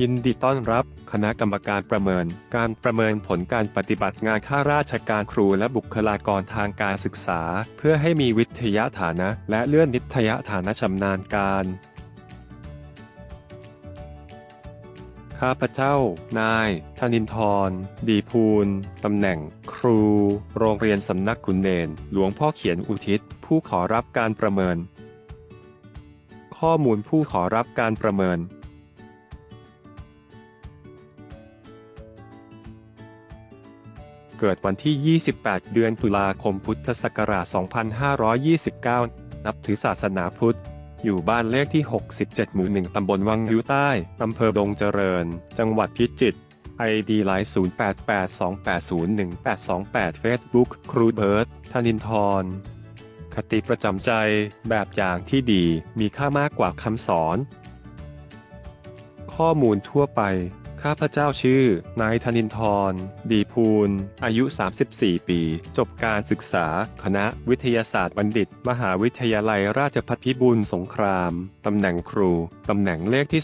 ยินดีต้อนรับคณะกรรมการประเมิน การประเมินผลการปฏิบัติงานข้าราชการครูและบุคลากรทางการศึกษา เพื่อให้มีวิทยาฐานะ และเลื่อนนิทยาฐานะชำนาญการ ข้าพเจ้า นายธนินทร ดีภูลตำแหน่ง ครู โรงเรียนสำนักขุนเนน หลวงพ่อเขียนอุทิศ ผู้ขอรับการประเมิน ข้อมูลผู้ขอรับการประเมิน เกิดวันที่ 28 เดือนตุลาคมพุทธศักราช 2529 นับถือศาสนาพุทธ อยู่บ้านเลขที่ 67 หมู่ 1 ตำบลวังยิ้วใต้ อำเภอดงเจริญ จังหวัดพิจิตร ID ไลน์0882801828 Facebook ครูเบิร์ตธนินทรคติประจำใจแบบอย่างที่ดีมีค่ามากกว่าคำสอน ข้อมูลทั่วไป ข้าพเจ้าชื่อ นายธนินทร ดีภูล อายุ 34 ปี จบการศึกษา คณะวิทยาศาสตร์บัณฑิต มหาวิทยาลัยราชภัฏพิบูลสงคราม ตำแหน่งครู ตำแหน่งเลขที่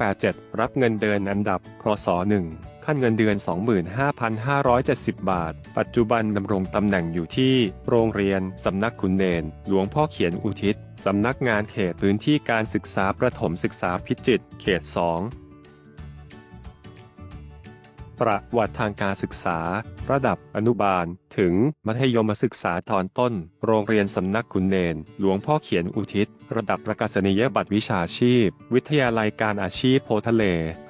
2387 รับเงินเดือนอันดับคศ1ขั้นเงินเดือน 25,570 บาท ปัจจุบันดำรงตำแหน่งอยู่ที่โรงเรียน สำนักขุนเนน หลวงพ่อเขียนอุทิศ สำนักงานเขตพื้นที่การศึกษาประถมศึกษาพิจิตร เขต 2 ประวัติทางการศึกษา ระดับอนุบาล ถึงมัธยมศึกษาตอนต้น โรงเรียนสำนักขุนเนน หลวงพ่อเขียนอุทิศ ระดับประกาศนียบัตรวิชาชีพ วิทยาลัยการอาชีพโพทะเล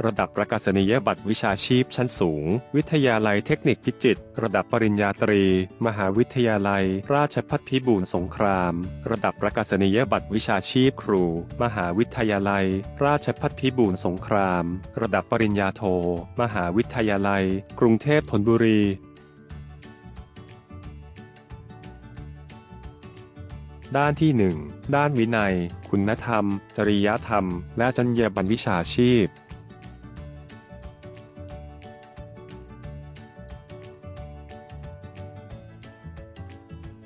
ระดับประกาศนียบัตรวิชาชีพชั้นสูง วิทยาลัยเทคนิคพิจิตรระดับปริญญาตรี มหาวิทยาลัย ราชภัฏพิบูลสงคราม ระดับประกาศนียบัตรวิชาชีพครู มหาวิทยาลัย ราชภัฏพิบูลสงคราม ระดับปริญญาโท มหาวิทยาลัย กรุงเทพธนบุรี ด้านที่ 1 ด้านวินัย คุณธรรม จริยธรรม และจรรยาบรรณวิชาชีพ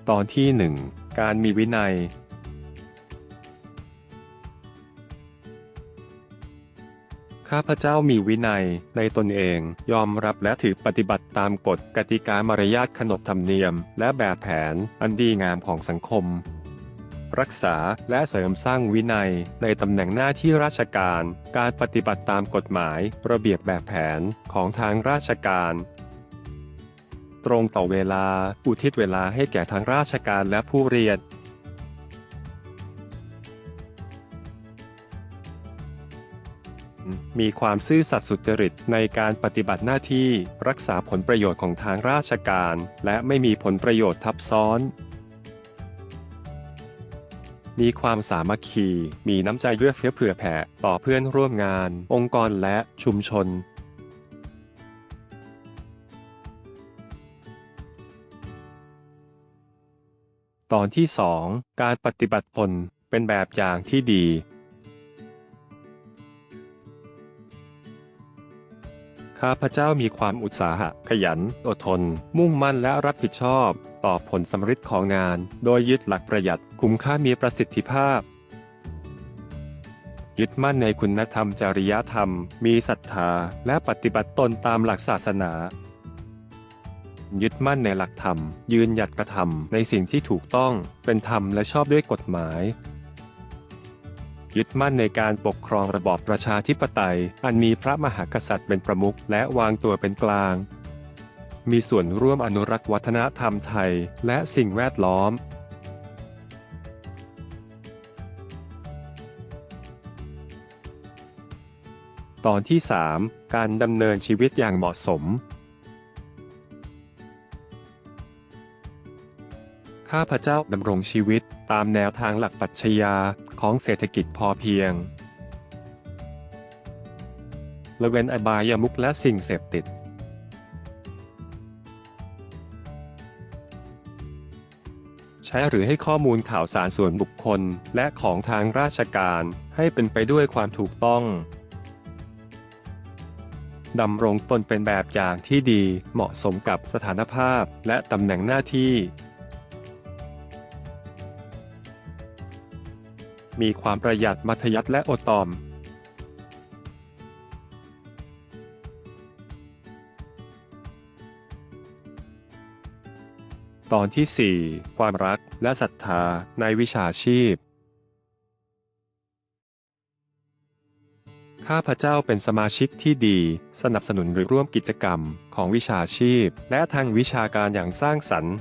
ตอนที่ 1 การมีวินัย ข้าพเจ้ามีวินัยในตนเองยอมรับและถือปฏิบัติตามกฎกติกามารยาทขนบธรรมเนียม และแบบแผนอันดีงามของสังคม รักษา และเสริมสร้างวินัย ในตำแหน่งหน้าที่ราชการ การปฏิบัติตามกฎหมาย ระเบียบแบบแผนของทางราชการตรงต่อเวลา อุทิศเวลาให้แก่ทางราชการและผู้เรียน มีความซื่อสัตย์สุจริตในการปฏิบัติหน้าที่ รักษาผลประโยชน์ของทางราชการ และไม่มีผลประโยชน์ทับซ้อน มีความสามัคคี มีน้ำใจเอื้อเฟื้อเผื่อแผ่ต่อเพื่อนร่วมงาน องค์กรและชุมชน ตอนที่ 2 การปฏิบัติตนเป็นแบบอย่างที่ดี ข้าพเจ้ามีความอุตสาหะ ขยัน อดทน มุ่งมั่นและรับผิดชอบ ต่อผลสำเร็จของงาน โดยยึดหลักประหยัดคุ้มค่ามีประสิทธิภาพ ยึดมั่นในคุณธรรมจริยธรรม มีศรัทธา และปฏิบัติตนตามหลักศาสนา ยึดมั่นในหลักธรรม ยืนหยัดกระทำในสิ่งที่ถูกต้องเป็นธรรมและชอบด้วยกฎหมาย ยึดมั่นในการปกครองระบอบประชาธิปไตย อันมีพระมหากษัตริย์เป็นประมุขและวางตัวเป็นกลาง มีส่วนร่วมอนุรักษ์วัฒนธรรมไทยและสิ่งแวดล้อม ตอนที่ 3 การดำเนินชีวิตอย่างเหมาะสมข้าพเจ้าดำรงชีวิตตามแนวทางหลักปรัชญา ของเศรษฐกิจพอเพียง ละเว้นอบายามุขและสิ่งเสพติด ใช้หรือให้ข้อมูลข่าวสารส่วนบุคคลและของทางราชการให้เป็นไปด้วยความถูกต้องดำรงตนเป็นแบบอย่างที่ดีเหมาะสมกับสถานภาพและตำแหน่งหน้าที่ มีความประหยัดมัธยัติและอดตอมตอนที่ 4 ความรักและศรัทธาในวิชาชีพ ข้าพเจ้าเป็นสมาชิกที่ดี สนับสนุนหรือร่วมกิจกรรมของวิชาชีพ และทางวิชาการอย่างสร้างสรรค์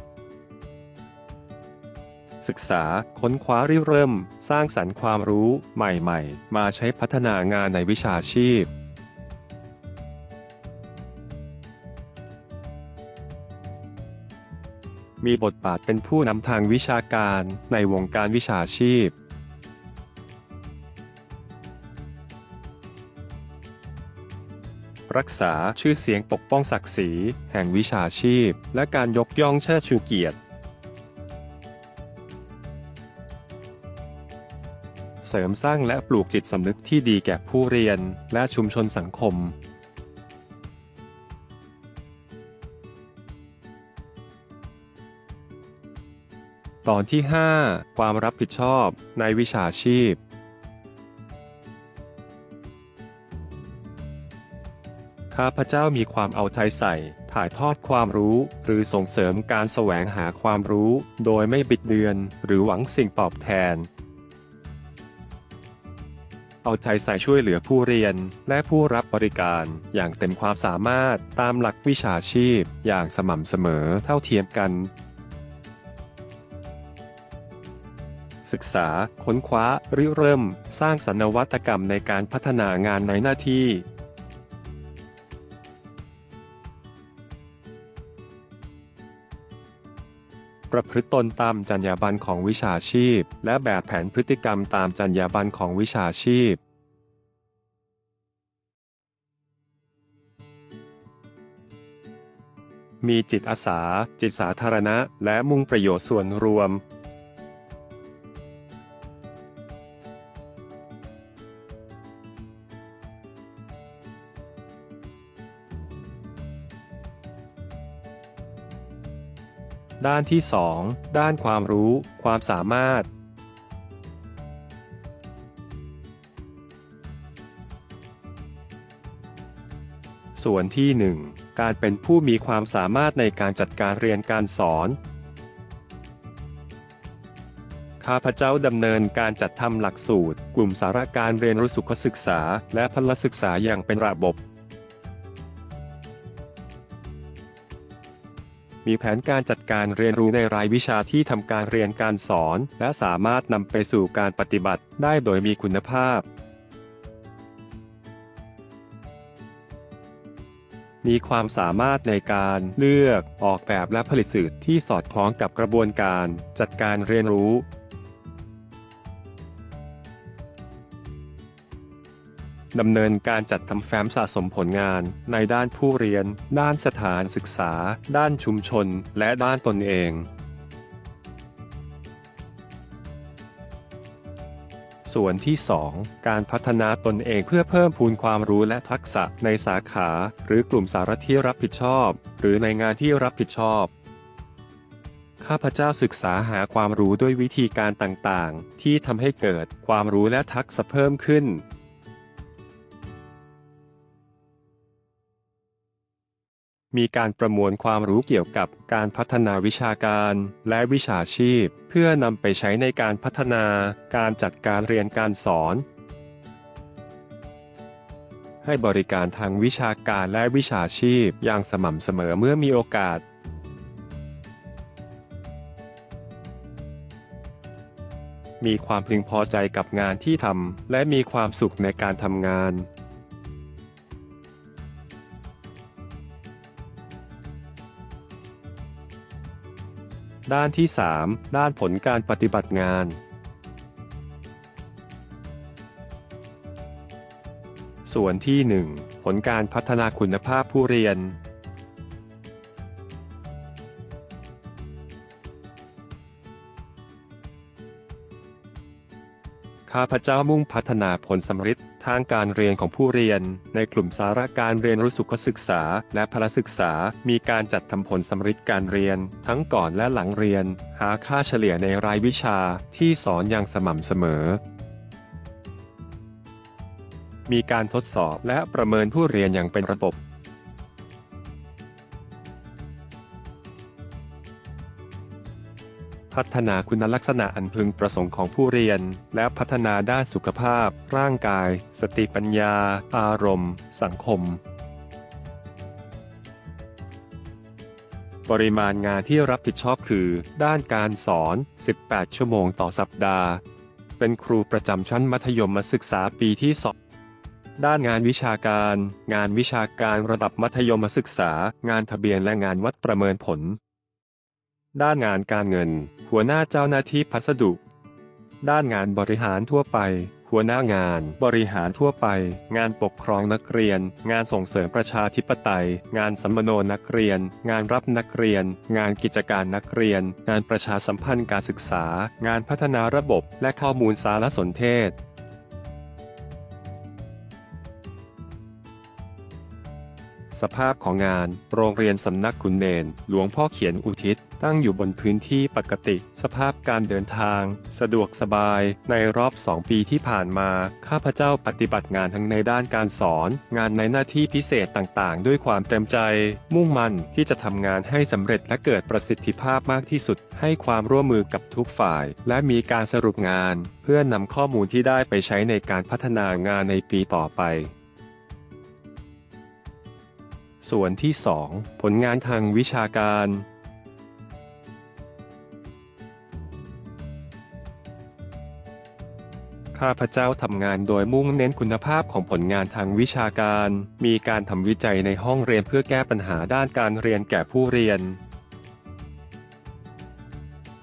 ศึกษา ค้นคว้าริเริ่ม สร้างสรรค์ความรู้ใหม่ๆ มาใช้พัฒนางานในวิชาชีพ มีบทบาทเป็นผู้นำทางวิชาการในวงการวิชาชีพรักษาชื่อเสียงปกป้องศักดิ์ศรีแห่งวิชาชีพ และการยกย่องเชิดชูเกียรติ เสริมสร้างและปลูกจิตสำนึกที่ดีแก่ผู้เรียนและชุมชนสังคม ตอนที่ 5 ความรับผิดชอบในวิชาชีพ ข้าพเจ้ามีความเอาใจใส่ ถ่ายทอดความรู้ หรือส่งเสริมการแสวงหาความรู้ โดยไม่บิดเบือน หรือหวังสิ่งตอบแทน เอาใจใส่ช่วยเหลือผู้เรียน และผู้รับบริการ อย่างเต็มความสามารถตามหลักวิชาชีพ อย่างสม่ำเสมอเท่าเทียมกัน ศึกษา ค้นคว้าริเริ่ม สร้างสรรค์นวัตกรรมในการพัฒนางานในหน้าที่ ประพฤติตนตามจรรยาบรรณของวิชาชีพ และแบบแผนพฤติกรรมตามจรรยาบรรณของวิชาชีพ มีจิตอาสา จิตสาธารณะ และมุ่งประโยชน์ส่วนรวม ด้านที่ 2 ด้านความรู้ ความสามารถ ส่วนที่ 1 การเป็นผู้มีความสามารถในการจัดการเรียนการสอน ข้าพเจ้าดำเนินการจัดทำหลักสูตร กลุ่มสาระการเรียนรู้สุขศึกษา และพลศึกษาอย่างเป็นระบบ มีแผนการจัดการเรียนรู้ในรายวิชาที่ทำการเรียนการสอน และสามารถนำไปสู่การปฏิบัติได้โดยมีคุณภาพ มีความสามารถในการเลือก ออกแบบและผลิตสื่อที่สอดคล้องกับกระบวนการ จัดการเรียนรู้ ดำเนินการจัดทำแฟ้มสะสมผลงาน ในด้านผู้เรียน ด้านสถานศึกษา ด้านชุมชน และด้านตนเองส่วนที่ 2 การพัฒนาตนเองเพื่อเพิ่มพูนความรู้และทักษะในสาขา หรือกลุ่มสาระที่รับผิดชอบ หรือในงานที่รับผิดชอบ ข้าพเจ้าศึกษาหาความรู้ด้วยวิธีการต่างๆ ที่ทำให้เกิดความรู้และทักษะเพิ่มขึ้น มีการประมวลความรู้เกี่ยวกับการพัฒนาวิชาการและวิชาชีพ เพื่อนำไปใช้ในการพัฒนาการจัดการเรียนการสอน ให้บริการทางวิชาการและวิชาชีพอย่างสม่ำเสมอเมื่อมีโอกาสมีความพึงพอใจกับงานที่ทำและมีความสุขในการทำงาน ด้านที่ 3 ด้านผลการปฏิบัติงาน ส่วนที่ 1 ผลการพัฒนาคุณภาพผู้เรียน ข้าพเจ้ามุ่งพัฒนาผลสำฤทธิ์ ทางการเรียนของผู้เรียน ในกลุ่มสาระการเรียนรู้สุขศึกษา และพละศึกษา มีการจัดทำผลสำฤทธิ์การเรียน ทั้งก่อนและหลังเรียน หาค่าเฉลี่ยในรายวิชาที่สอนอย่างสม่ำเสมอ มีการทดสอบและประเมินผู้เรียนอย่างเป็นระบบ พัฒนาคุณลักษณะอันพึงประสงค์ของผู้เรียน และพัฒนาด้านสุขภาพ ร่างกาย สติปัญญา อารมณ์ สังคม ปริมาณงานที่รับผิดชอบคือ ด้านการสอน 18 ชั่วโมงต่อสัปดาห์ เป็นครูประจำชั้นมัธยมศึกษาปีที่สองด้านงานวิชาการ งานวิชาการระดับมัธยมศึกษา งานทะเบียนและงานวัดประเมินผล ด้านงานการเงิน หัวหน้าเจ้าหน้าที่พัสดุ ด้านงานบริหารทั่วไป หัวหน้างาน บริหารทั่วไป งานปกครองนักเรียน งานส่งเสริมประชาธิปไตย งานสัมมโนนักเรียน งานรับนักเรียน งานกิจการนักเรียน งานประชาสัมพันธ์การศึกษา งานพัฒนาระบบ และข้อมูลสารสนเทศ สภาพของงาน โรงเรียนสำนักขุนเนน หลวงพ่อเขียนอุทิศ ตั้งอยู่บนพื้นที่ปกติ สภาพการเดินทาง สะดวกสบาย ในรอบ 2 ปีที่ผ่านมา ข้าพเจ้าปฏิบัติงานทั้งในด้านการสอน งานในหน้าที่พิเศษต่างๆ ด้วยความเต็มใจ มุ่งมั่นที่จะทำงานให้สำเร็จและเกิดประสิทธิภาพมากที่สุด ให้ความร่วมมือกับทุกฝ่าย และมีการสรุปงาน เพื่อนำข้อมูลที่ได้ไปใช้ในการพัฒนางานในปีต่อไป ส่วนที่ 2 ผลงานทางวิชาการ ข้าพเจ้าทำงานโดยมุ่งเน้นคุณภาพของผลงานทางวิชาการ มีการทำวิจัยในห้องเรียนเพื่อแก้ปัญหาด้านการเรียนแก่ผู้เรียน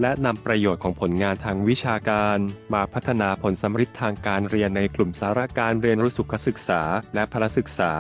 และนำประโยชน์ของผลงานทางวิชาการ มาพัฒนาผลสำฤทธิ์ทางการเรียนในกลุ่มสาระการเรียนรู้สุขศึกษา และพละศึกษา